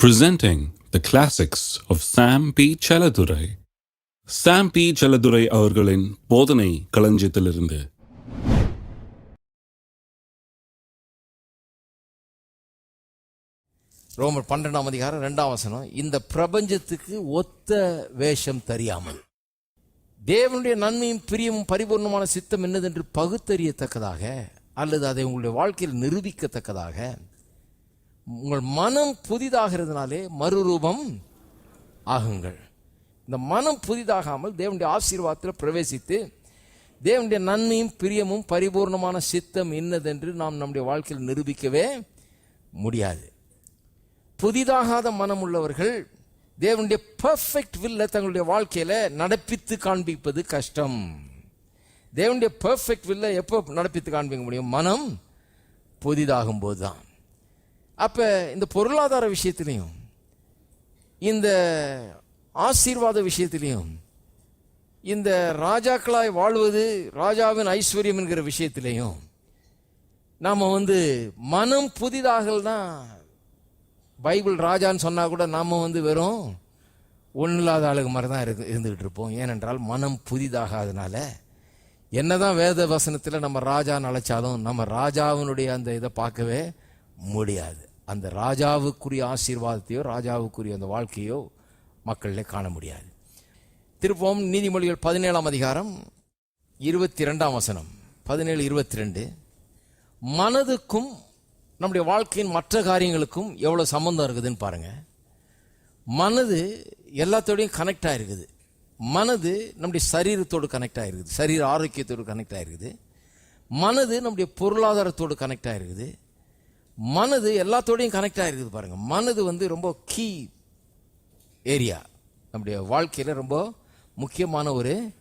presenting the classics of Sam P. Chaladurai. Sam P. Chaladurai அவர்களின் போதனை களஞ்சியத்திலிருந்து ரோமர் பன்னெண்டாம் அதிகாரம் ரெண்டாம் வசனம் இந்த பிரபஞ்சத்துக்கு ஒத்த வேஷம் தெரியாமல் தேவனுடைய நன்மையும் பிரியமும் பரிபூர்ணமான சித்தம் என்னதென்று பகுத்தறியத்தக்கதாக அல்லது அதை உங்களுடைய வாழ்க்கையில் நிரூபிக்கத்தக்கதாக உங்கள் மனம் புதிதாகிறதுனாலே மறுரூபம் ஆகுங்கள். இந்த மனம் புதிதாகாமல் தேவனுடைய ஆசீர்வாதத்தில் பிரவேசித்து தேவனுடைய நன்மையும் பிரியமும் பரிபூர்ணமான சித்தம் என்னதென்று நாம் நம்முடைய வாழ்க்கையில் நிரூபிக்கவே முடியாது. புதிதாகாத மனம் உள்ளவர்கள் தேவனுடைய பர்ஃபெக்ட் வில்ல தங்களுடைய வாழ்க்கையில நடப்பித்து காண்பிப்பது கஷ்டம். தேவனுடைய பர்ஃபெக்ட் வில்ல எப்போ நடப்பித்து காண்பிக்க முடியும்? மனம் புதிதாகும் போதுதான் அப்போ இந்த பொருளாதார விஷயத்திலையும் இந்த ஆசீர்வாத விஷயத்திலையும் இந்த ராஜாக்களாய் வாழ்வது ராஜாவின் ஐஸ்வர்யம் என்கிற விஷயத்திலையும் நாம் வந்து மனம் புதிதாகல் தான் பைபிள் ராஜான்னு சொன்னால் கூட நாம் வந்து வெறும் ஒன்றும் இல்லாத ஆளுக்கு மாதிரி தான் இருக்கு இருந்துகிட்டு இருப்போம். ஏனென்றால் மனம் புதிதாகாதனால என்னதான் வேத வசனத்தில் நம்ம ராஜான்னு அழைச்சாலும் நம்ம ராஜாவினுடைய அந்த இதை பார்க்கவே முடியாது. அந்த ராஜாவுக்குரிய ஆசீர்வாதத்தையோ ராஜாவுக்குரிய அந்த வாழ்க்கையோ மக்களில் காண முடியாது. திருப்பம் நீதிமொழிகள் பதினேழாம் அதிகாரம் இருபத்தி ரெண்டாம் வசனம். பதினேழு இருபத்தி ரெண்டு மனதுக்கும் நம்முடைய வாழ்க்கையின் மற்ற காரியங்களுக்கும் எவ்வளோ சம்மந்தம் இருக்குதுன்னு பாருங்கள் மனது எல்லாத்தோடையும் கனெக்ட் ஆகிருக்குது மனது நம்முடைய சரீரத்தோடு கனெக்ட் ஆகிருக்குது சரீர ஆரோக்கியத்தோடு கனெக்ட் ஆகிருக்குது மனது நம்முடைய பொருளாதாரத்தோடு கனெக்ட் ஆகிருக்குது மனது எல்லாத்தோடையும் கனெக்ட் ஆகிருக்குது பாருங்க. மனது வந்து ரொம்ப கீ ஏரியா நம்முடைய வாழ்க்கையில் ரொம்ப முக்கியமான ஒரு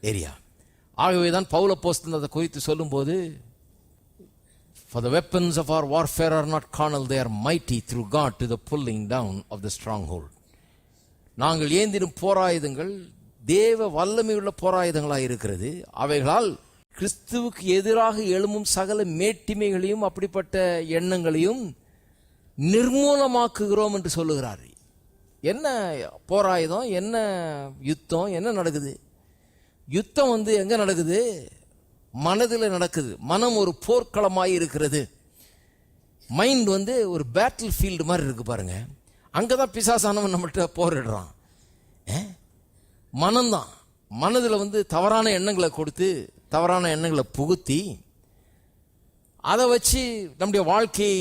ஏரியா ஆகவே தான் பவுல போஸ்தன் அதை குறித்து சொல்லும்போது For the weapons of our warfare are not carnal, they mighty through God to the pulling down of the stronghold நாங்கள் ஏந்திடும் போராயுதங்கள் தேவ வல்லமையுள்ள போராயுதங்களாக இருக்கிறது. அவைகளால் கிறிஸ்துவுக்கு எதிராக எழும்பும் சகல மேட்டிமைகளையும் அப்படிப்பட்ட எண்ணங்களையும் நிர்மூலமாக்குகிறோம் என்று சொல்லுகிறார் என்ன போராயுதம்? என்ன யுத்தம்? என்ன நடக்குது? யுத்தம் வந்து எங்கே நடக்குது? மனதில் நடக்குது. மனம் ஒரு போர்க்களமாக இருக்கிறது. மைண்ட் வந்து ஒரு பேட்டில் ஃபீல்டு மாதிரி இருக்குது பாருங்க. அங்கே தான் பிசாசானவன் நம்மள்கிட்ட போரிடுறான். மனம்தான். மனதில் வந்து தவறான எண்ணங்களை கொடுத்து தவறான எண்ணங்களை புகுத்தி அதை வச்சு நம்முடைய வாழ்க்கையை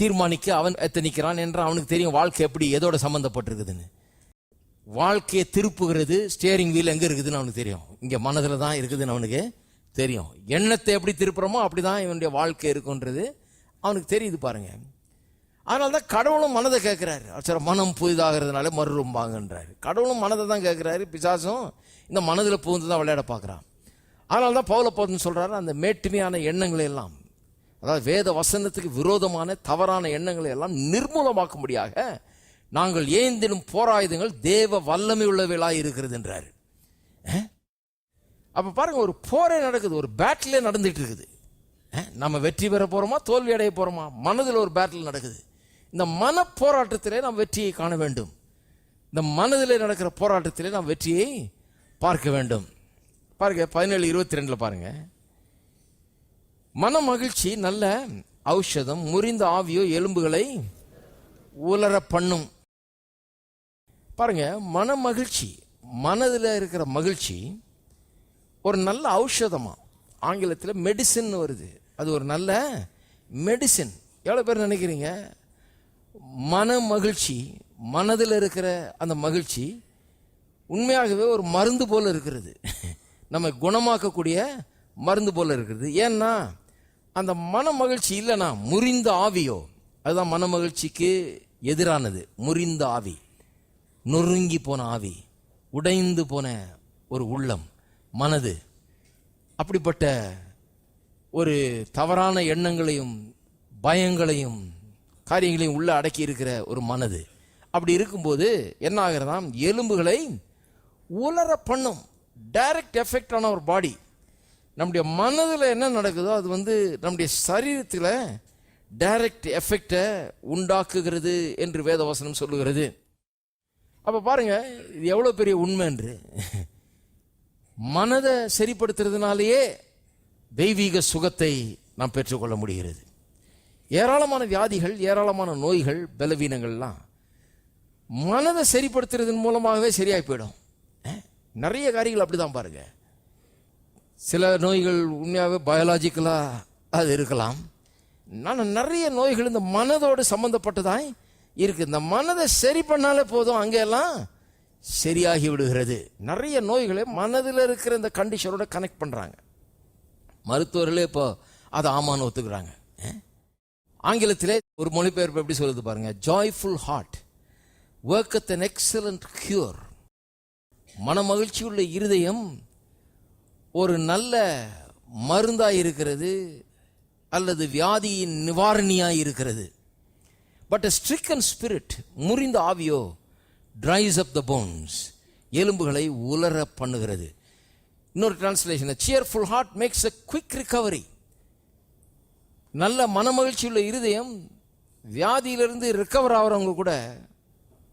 தீர்மானிக்க அவன் எத்தனிக்கிறான் என்று அவனுக்கு தெரியும் வாழ்க்கை எப்படி எதோட சம்மந்தப்பட்டிருக்குதுன்னு வாழ்க்கையை திருப்புகிறது ஸ்டியரிங் வீல் எங்கே இருக்குதுன்னு அவனுக்கு தெரியும். இங்கே மனதில் தான் இருக்குதுன்னு அவனுக்கு தெரியும். எண்ணத்தை எப்படி திருப்புறோமோ அப்படிதான் இவனுடைய வாழ்க்கை இருக்குன்றது அவனுக்கு தெரியுது பாருங்க. அதனால தான் கடவுளும் மனதை கேட்குறாரு. சரி மனம் புதிதாகிறதுனால மறுரூம்பாங்கன்றாரு கடவுளும் மனதை தான் கேட்குறாரு. பிசாசும் இந்த மனதில் புகுந்து தான் விளையாட பார்க்குறான். ஆனால் தான் பவுல போதுன்னு சொல்கிறாரு அந்த மேட்டுமையான எண்ணங்களை எல்லாம் அதாவது வேத வசனத்துக்கு விரோதமான தவறான எண்ணங்களை எல்லாம் நிர்மூலமாக்கும்படியாக நாங்கள் ஏந்திடும் போராயுதங்கள் தேவ வல்லமை உள்ளவைகளாய் இருக்கிறது என்றார். அப்போ பாருங்கள் ஒரு போரே நடக்குது ஒரு பேட்டிலே நடந்துட்டு இருக்குது நம்ம வெற்றி பெற போகிறோமா தோல்வி அடைய போகிறோமா மனதில் ஒரு பேட்டில் நடக்குது. இந்த மன போராட்டத்திலே நாம் வெற்றியை காண வேண்டும். இந்த மனதிலே நடக்கிற போராட்டத்திலே நாம் வெற்றியை பார்க்க வேண்டும். பாருங்க பதினேழு இருபத்தி ரெண்டுல பாருங்க. மன மகிழ்ச்சி நல்ல ஔஷதம் முறிந்த ஆவியோ எலும்புகளை உலர பண்ணும். பாருங்க மன மகிழ்ச்சி மனதில் இருக்கிற மகிழ்ச்சி ஒரு நல்ல ஔஷதமா? ஆங்கிலத்தில் மெடிசின் வருது. அது ஒரு நல்ல மெடிசின் எவ்வளோ பேர் நினைக்கிறீங்க? மன மகிழ்ச்சி மனதில் இருக்கிற அந்த மகிழ்ச்சி உண்மையாகவே ஒரு மருந்து போல இருக்கிறது. நம்ம குணமாக்கக்கூடிய மருந்து போல இருக்கிறது ஏன்னா அந்த மன மகிழ்ச்சி இல்லைன்னா முறிந்த ஆவியோ அதுதான் மன மகிழ்ச்சிக்கு எதிரானது. முறிந்த ஆவி. நொறுங்கி போன ஆவி. உடைந்து போன ஒரு உள்ளம். மனது. அப்படிப்பட்ட ஒரு தவறான எண்ணங்களையும் பயங்களையும் காரியங்களையும் உள்ள அடக்கி இருக்கிற ஒரு மனது. அப்படி இருக்கும்போது என்ன ஆகிறதாம்? எலும்புகளை உலர பண்ணும். டைரக்ட் எஃபெக்ட் ஆன ஒரு பாடி நம்முடைய மனதில் என்ன நடக்குதோ அது வந்து நம்முடைய சரீரத்தில் டைரக்ட் எஃபெக்டை உண்டாக்குகிறது என்று வேதவசனம் சொல்லுகிறது. அப்போ பாருங்கள் இது எவ்வளோ பெரிய உண்மை என்று. மனதை சரிப்படுத்துறதுனாலேயே தெய்வீக சுகத்தை நாம் பெற்றுக்கொள்ள முடிகிறது. ஏராளமான வியாதிகள் ஏராளமான நோய்கள் பலவீனங்கள்லாம் மனதை சரிப்படுத்துறதன் மூலமாகவே சரியாகி போயிடும். நிறைய காரியங்கள் அப்படிதான் பாருங்க. சில நோய்கள் உண்மையாகவே பயாலாஜிக்கலாக அது இருக்கலாம். ஆனால் நிறைய நோய்கள் இந்த மனதோடு சம்மந்தப்பட்டதாய் இருக்கு. இந்த மனதை சரி பண்ணாலே போதும். அங்கெல்லாம் சரியாகி விடுகிறது. நிறைய நோய்களை மனதில் இருக்கிற இந்த கண்டிஷனோட கனெக்ட் பண்ணுறாங்க மருத்துவர்களே இப்போ அதை ஆமான்னு ஒத்துக்கிறாங்க. ஆங்கிலத்திலே ஒரு மொழிபெயர்ப்பு எப்படி சொல்லுது பாருங்க. Joyful heart work an excellent cure மனமகிழ்ச்சியுள்ள இருதயம் ஒரு நல்ல மருந்தாக இருக்கிறது அல்லது வியாதியின் நிவாரணியாக இருக்கிறது பட் ஸ்ட்ரிக்கன் ஸ்பிரிட் முறிந்த ஆவியோ ட்ரைஸ் அப் த போன்ஸ் எலும்புகளை உலர பண்ணுகிறது. இன்னொரு translation cheerful heart makes a quick recovery நல்ல மனமகிழ்ச்சி உள்ள இருதயம் வியாதியிலிருந்து ரிக்கவர் ஆகிறவங்க கூட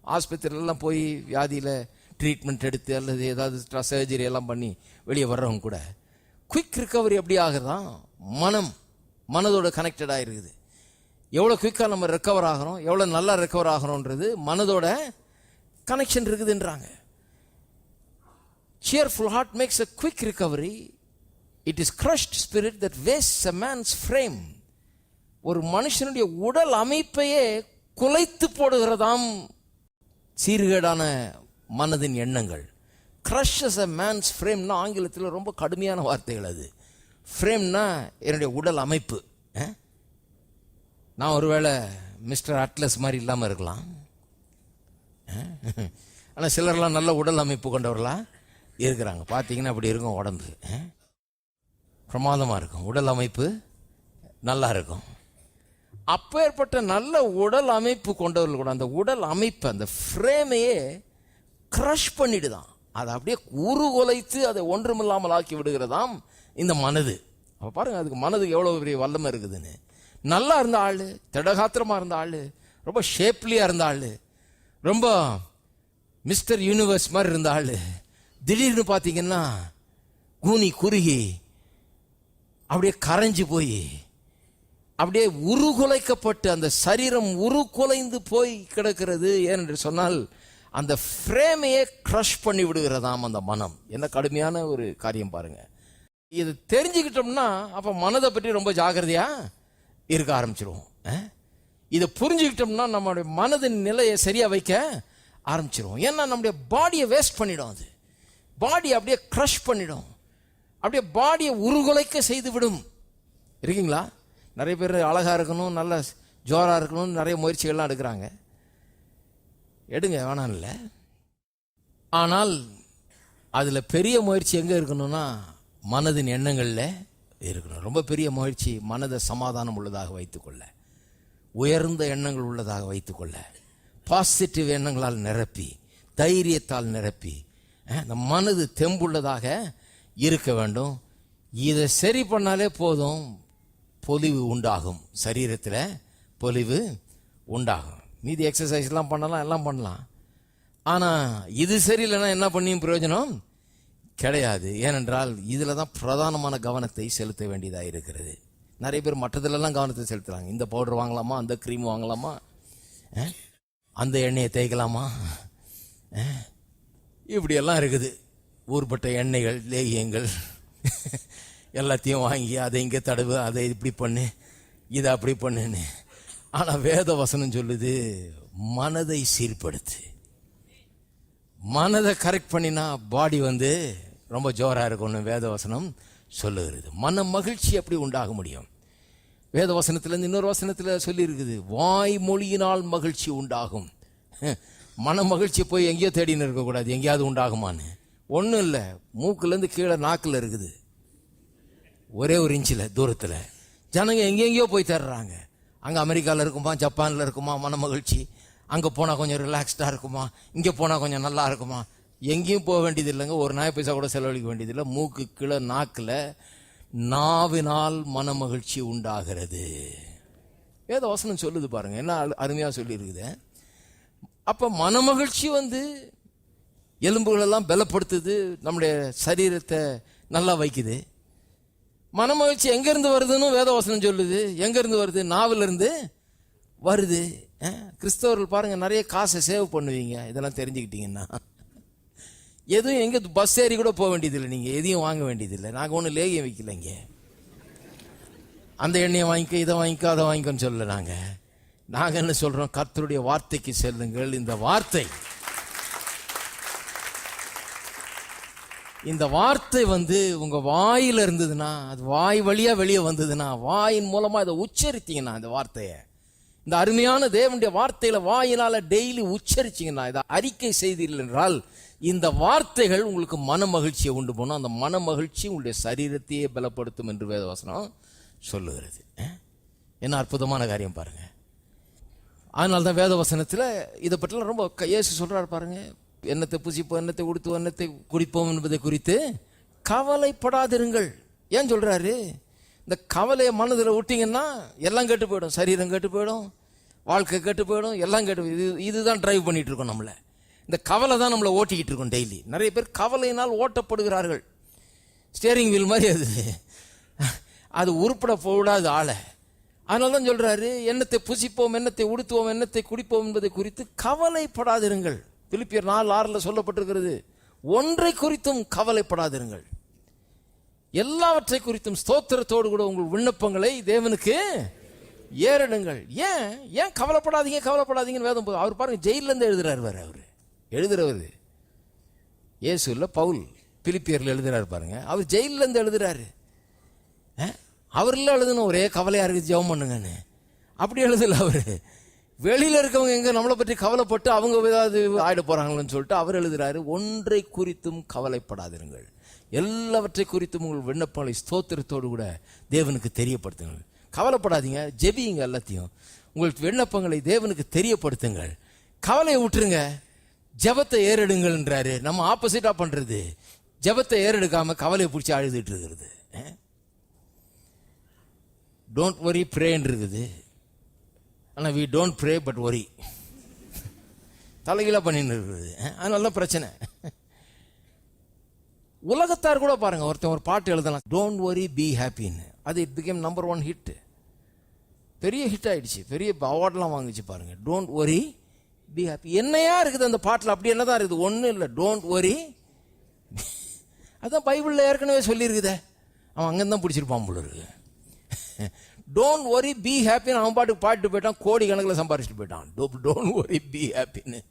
ஆஸ்பத்திரியிலலாம் போய் வியாதியில் ட்ரீட்மெண்ட் எடுத்து அல்லது ஏதாவது சர்ஜரி எல்லாம் பண்ணி வெளியே வர்றவங்க கூட குயிக் ரிக்கவரி எப்படி ஆகுதான் மனம் மனதோட கனெக்டடாக இருக்குது எவ்வளோ குயிக்காக நம்ம ரெக்கவர் ஆகிறோம் எவ்வளோ நல்லா ரெக்கவர் ஆகிறோன்றது மனதோட connection இருக்குதுன்றாங்க. Cheerful heart makes a quick recovery it is crushed spirit that waste a man's frame ஒரு மனுஷனுடைய உடல் அமைப்பையே குலைத்து போடுகிறதாம் சீர்கேடான மனதின் எண்ணங்கள். க்ரஷஸ் அ மேன்ஸ் ஃப்ரேம்னா ஆங்கிலத்தில் ரொம்ப கடுமையான வார்த்தைகள் அது. ஃப்ரேம்னா என்னுடைய உடல் அமைப்பு. நான் ஒருவேளை மிஸ்டர் அட்லஸ் மாதிரி இல்லாமல் இருக்கலாம். ஆனால் சிலர்லாம் நல்ல உடல் அமைப்பு கொண்டவர்களாக இருக்கிறாங்க. பார்த்தீங்கன்னா அப்படி இருக்கும் உடம்பு. பிரமாதமாக இருக்கும். உடல் அமைப்பு நல்லா இருக்கும். அப்பேற்பட்ட நல்ல உடல் அமைப்பு கொண்டவர்கள் கூட அந்த உடல் அமைப்பு அந்த ஃப்ரேமையே க்ரஷ் பண்ணிடுதான். அதை அப்படியே உருகுலைத்து அதை ஒன்றுமில்லாமல் ஆக்கி விடுகிறதாம் இந்த மனது. அப்போ பாருங்க அதுக்கு மனதுக்கு எவ்வளோ பெரிய வல்லமை இருக்குதுன்னு. நல்லா இருந்த ஆள் திடகாத்திரமாக இருந்த ஆள் ரொம்ப ஷேப்லியாக இருந்த ஆள் ரொம்ப மிஸ்டர் யூனிவர்ஸ் மாதிரி இருந்த ஆள். திடீர்னு பார்த்தீங்கன்னா கூனி குறுகி அப்படியே கரைஞ்சு போய் அப்படியே உருகுலைக்கப்பட்டு அந்த சரீரம் உருகுலைந்து போய் கிடக்கிறது ஏனென்று சொன்னால் அந்த ஃப்ரேமையே க்ரஷ் பண்ணி விடுகிறதாம் அந்த மனம். என்ன கடுமையான ஒரு காரியம் பாருங்க. இது தெரிஞ்சுக்கிட்டோம்னா அப்போ மனதை பற்றி ரொம்ப ஜாக்கிரதையா இருக்க ஆரம்பிச்சிருவோம். இதை புரிஞ்சுக்கிட்டோம்னா நம்மளுடைய மனதின் நிலையை சரியாக வைக்க ஆரம்பிச்சிருவோம். ஏன்னா நம்முடைய பாடியை வேஸ்ட் பண்ணிடும் அது. பாடி அப்படியே க்ரஷ் பண்ணிடும். அப்படியே பாடியை உருகுலைக்க செய்து விடும். இருக்கீங்களா? நிறைய பேர் அழகாக இருக்கணும் நல்ல ஜோராக இருக்கணும்னு நிறைய முயற்சிகள்லாம் எடுக்கிறாங்க. எடுங்க வேணாம் இல்லை ஆனால் அதில் பெரிய முயற்சி எங்கே இருக்கணும்னா மனதின் எண்ணங்களில் இருக்கணும். ரொம்ப பெரிய முயற்சி மனதை சமாதானம் உள்ளதாக வைத்துக்கொள்ள. உயர்ந்த எண்ணங்கள் உள்ளதாக வைத்துக்கொள்ள. பாசிட்டிவ் எண்ணங்களால் நிரப்பி தைரியத்தால் நிரப்பி இந்த மனது தெம்புள்ளதாக இருக்க வேண்டும். இதை சரி பண்ணாலே போதும் பொலிவு உண்டாகும். சரீரத்தில் பொலிவு உண்டாகும். மீதி எக்ஸசைஸ்லாம் பண்ணலாம் எல்லாம் பண்ணலாம். ஆனால் இது சரியில்லைன்னா என்ன பண்ணியும் பிரயோஜனம்? கிடையாது. ஏனென்றால் இதில் தான் பிரதானமான கவனத்தை செலுத்த வேண்டியதாக இருக்கிறது. நிறைய பேர் மற்றதுலலாம் கவனத்தை செலுத்துறாங்க. இந்த பவுடர் வாங்கலாமா? அந்த க்ரீம் வாங்கலாமா? அந்த எண்ணெயை தேய்க்கலாமா? இப்படியெல்லாம் இருக்குது. ஊர்பட்ட எண்ணெய்கள் லேகியங்கள் எல்லாத்தையும் வாங்கி அதை இங்கே தடவு அதை இப்படி பண்ணு இதை அப்படி பண்ணுன்னு. ஆனால் வேத வசனம் சொல்லுது மனதை சீர்படுத்து. மனதை கரெக்ட் பண்ணினா பாடி வந்து ரொம்ப ஜோராக இருக்கும்னு வேதவசனம் சொல்லுகிறது. மன மகிழ்ச்சி அப்படி உண்டாக முடியும்? வேத வசனத்துலேருந்து இன்னொரு வசனத்தில் சொல்லியிருக்குது வாய் மொழியினால் மகிழ்ச்சி உண்டாகும். மன மகிழ்ச்சி போய் எங்கேயோ தேடின்னு இருக்கக்கூடாது எங்கேயாவது உண்டாகுமான்னு. ஒன்றும் இல்லை மூக்குலேருந்து கீழே நாக்கில் இருக்குது. ஒரே ஒரு இன்ச்சில் தூரத்தில். ஜனங்க எங்கெங்கேயோ போய் தேடுறாங்க. அங்கே அமெரிக்காவில் இருக்குமா ஜப்பானில் இருக்குமா மன மகிழ்ச்சி அங்கே போனால் கொஞ்சம் ரிலாக்ஸ்டாக இருக்குமா இங்கே போனால் கொஞ்சம் நல்லா இருக்குமா? எங்கேயும் போக வேண்டியது இல்லைங்க ஒரு நாய் பைசா கூட செலவழிக்க வேண்டியதில்லை. மூக்கு கீழே நாக்கில் நாவினால் மன மகிழ்ச்சி உண்டாகிறது. ஏதோ வசனம் சொல்லுது பாருங்க. என்ன அருமையாக சொல்லியிருக்குது. அப்போ மனமகிழ்ச்சி வந்து எலும்புகளெல்லாம் பலப்படுத்துது நம்முடைய சரீரத்தை நல்லா வைக்குது. மனமகிழ்ச்சி எங்கேருந்து வருதுன்னு வேதவசனம் சொல்லுது. எங்கேருந்து வருது? நாவிலிருந்து வருது. கிறிஸ்தவர்கள் பாருங்கள் நிறைய காசை சேவ் பண்ணுவீங்க. இதெல்லாம் தெரிஞ்சுக்கிட்டீங்கன்னா. எதுவும் எங்கே பஸ் ஏறி கூட போக வேண்டியதில்லை நீங்கள் எதையும் வாங்க வேண்டியதில்லை. நாங்கள் ஒன்றும் லேகியம் வைக்கலைங்க. அந்த எண்ணெயை வாங்கிக்க இதை வாங்கிக்க அதை வாங்கிக்கோன்னு சொல்லலை நாங்கள் நாங்கள் என்ன சொல்கிறோம் கர்த்தருடைய வார்த்தைக்கு செல்லுங்கள். இந்த வார்த்தை இந்த வார்த்தை வந்து உங்க வாயில இருந்ததுன்னா அது வாய் வழியா வெளியே வந்ததுன்னா வாயின் மூலமா இதை உச்சரித்தீங்கன்னா இந்த வார்த்தையை. இந்த அருமையான தேவனுடைய வார்த்தையில வாயினால டெய்லி உச்சரிச்சிங்கன்னா இதை அறிக்கை செய்தீர்கள் என்றால் இந்த வார்த்தைகள் உங்களுக்கு மன மகிழ்ச்சியை உண்டு பண்ணும். அந்த மன மகிழ்ச்சி உங்களுடைய சரீரத்தையே பலப்படுத்தும் என்று வேதவசனம் சொல்லுகிறது. என்ன அற்புதமான காரியம் பாருங்க. அதனால தான் வேதவசனத்தில் இதை பற்றிலாம் ரொம்ப கையேசி இயேசு பாருங்கள் என்னத்தை புசிப்போம் என்னத்தை உடுத்துவோம் என்னத்தை குடிப்போம் என்பதை குறித்து கவலைப்படாதிருங்கள். ஏன் சொல்கிறாரு இந்த கவலையை மனதில் விட்டிங்கன்னா எல்லாம் கெட்டு போயிடும். சரீரம் கெட்டு போயிடும் வாழ்க்கை கெட்டு போயிடும் எல்லாம் கெட்டு இது இதுதான் டிரைவ் பண்ணிட்டு இருக்கோம் நம்மளை. இந்த கவலை தான் நம்மளை ஓட்டிக்கிட்டு இருக்கோம் டெய்லி நிறைய பேர் கவலையினால் ஓட்டப்படுகிறார்கள். ஸ்டியரிங் வீல் மாதிரி அது. அது உருப்பட போடாது ஆளை. அதனால தான் சொல்கிறாரு எண்ணத்தை புசிப்போம் எண்ணத்தை உடுத்துவோம் எண்ணத்தை குடிப்போம் என்பதை குறித்து கவலைப்படாதிருங்கள். பிலிப்பியர் நாலு ஆறில் சொல்லப்பட்டிருக்கிறது ஒன்றை குறித்தும் கவலைப்படாதிருங்கள். எல்லாவற்றை குறித்தும் ஸ்தோத்திரத்தோடு கூட உங்கள் விண்ணப்பங்களை தேவனுக்கு ஏறிடுங்கள். ஏன்? ஏன் கவலைப்படாதீங்க கவலைப்படாதீங்கன்னு வேதம் போது அவர் பாருங்க ஜெயிலேருந்து இருந்து எழுதுறாரு வேறு அவர். எழுதுறவர் இயேசு இல்லை பவுல் பிலிப்பியரில் எழுதுறாரு பாருங்க. அவர் ஜெயிலேருந்து இருந்து எழுதுறாரு. அஹ்? அவர்ல எழுதணும் ஒரே கவலையாக இருக்குது ஜெபம் பண்ணுங்கன்னு. அப்படி எழுதல அவர். வெளியில இருக்கவங்க எங்க நம்மளை பற்றி கவலைப்பட்டு அவங்க ஏதாவது ஆயிட போறாங்களோன்னு சொல்லிட்டு அவர் எழுதுறாரு ஒன்றை குறித்தும் கவலைப்படாதிருங்கள். எல்லாவற்றை குறித்தும் உங்கள் விண்ணப்பங்களை ஸ்தோத்திரத்தோடு கூட தேவனுக்கு தெரியப்படுத்துங்கள். கவலைப்படாதீங்க ஜெபியுங்க எல்லாத்தையும். உங்கள் விண்ணப்பங்களை தேவனுக்கு தெரியப்படுத்துங்கள். கவலையை விட்டுருங்க. ஜெபத்தை ஏறெடுங்கள்ன்றாரு. நம்ம ஆப்போசிட்டா பண்றது. ஜெபத்தை ஏறெடுக்காம கவலையை பிடிச்சி அழுதுட்டு இருக்கிறது. டோன்ட் வரி ப்ரேன்னு இருக்குது. ஆனால் we don't pray but worry தலைகீழாக பண்ணின்னு இருக்குது அதனால தான் பிரச்சனை. உலகத்தார் கூட பாருங்க ஒருத்தன் ஒரு பாட்டு எழுதலாம். டோன்ட் ஒரி பி ஹாப்பின்னு அது it became number one hit பெரிய ஹிட் ஆயிடுச்சு. பெரிய அவார்ட்லாம் வாங்குச்சு பாருங்க. டோன்ட் ஒரி பி ஹாப்பி என்னையா இருக்குது அந்த பாட்டில்? அப்படி என்னதான் இருக்குது? ஒன்றும் இல்லை. டோன்ட் ஒரி அதான் பைபிளில் ஏற்கனவே சொல்லியிருக்குதே. அவன் அங்கே தான் பிடிச்சிருப்பான் போல இருக்கு. டோன்ட் ஒரி பி ஹாப்பின்னு அவன் பாட்டுக்கு பாட்டு போயிட்டான் கோடி கணக்கில் சம்பாரிச்சுட்டு போயிட்டான். டோன்ட் ஒரி பி ஹாப்பின்னு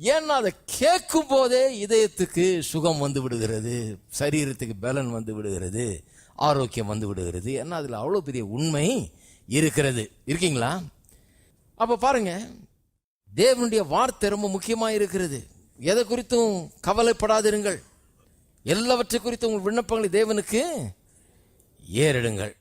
ஏன்னா அதை கேட்கும் போதே இதயத்துக்கு சுகம் வந்து விடுகிறது சரீரத்துக்கு பலன் வந்து விடுகிறது ஆரோக்கியம் வந்து விடுகிறது. ஏன்னா அதில் அவ்வளோ பெரிய உண்மை இருக்கிறது. இருக்கீங்களா? அப்போ பாருங்க தேவனுடைய வார்த்தை ரொம்ப முக்கியமாக இருக்கிறது. எதை குறித்தும் கவலைப்படாதிருங்கள். எல்லாவற்றை குறித்தும் உங்கள் விண்ணப்பங்களை தேவனுக்கு ஏறிடுங்கள்.